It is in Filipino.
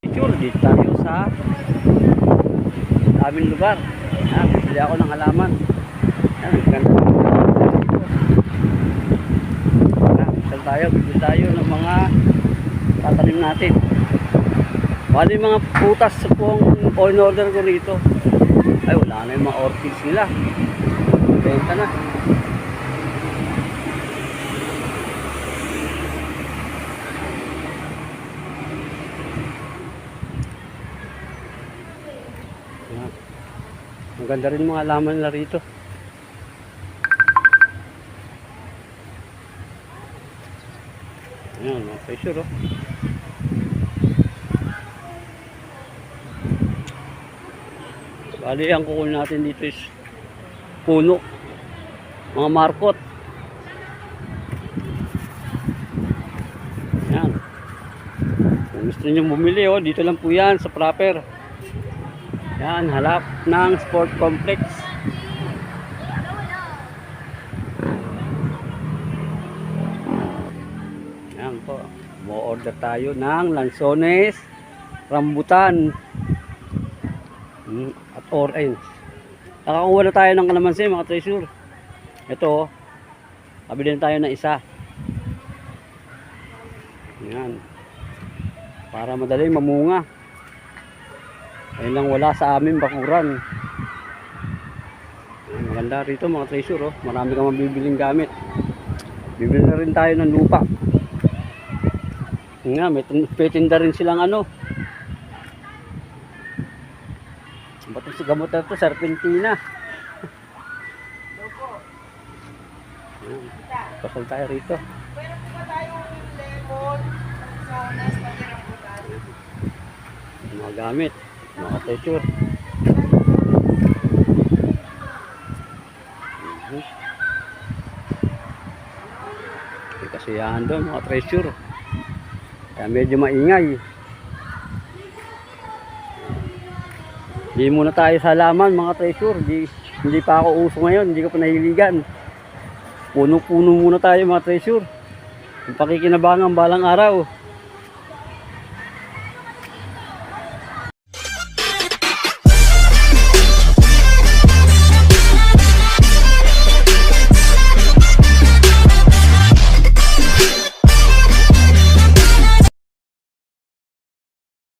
Picture, dito tayo sa aming lugar. Yan, bili ako ng halaman. Yan, ganda. Yan, tayo, bili tayo ng mga tatanim natin. Bali yung mga putas po ang in order ko rito. Ay, wala na yung mga orchids nila. Benta na. Yan. Ang ganda rin mga laman nila rito. Ayan, mga pressure oh. Bali, ang kukunin natin dito is puno. Mga markot. Yan. Kung gusto niyo bumili, oh, dito lang po yan sa proper. Yan, halap ng sport complex. Yan po. Mo-order tayo ng lansones, rambutan, mm, at orange. Nakakuha na tayo ng kalamansi mga treasure. Ito, kabili na tayo ng isa. Yan. Para madali mamunga. Ayun lang wala sa amin bakuran. Ang Maganda rito mga treasure oh. Marami kang mabibiling gamit. Bibili na rin tayo ng lupa. Yun Nga, may tin- may tinda rin silang ano. Ba't si gamot na ito? Serpentina. Pasal tayo rito. Meron po ba tayong lemon, sonas, pati rambutan? Mga gamit. Mhm. May kasiyahan doon mga treasure. Kaya medyo maingay. Di muna tayo sa laman mga treasure. Di, hindi pa ako uso ngayon. Hindi ko pa nahiligan. Puno-puno muna tayo mga treasure. Yung pakikinabangan balang araw.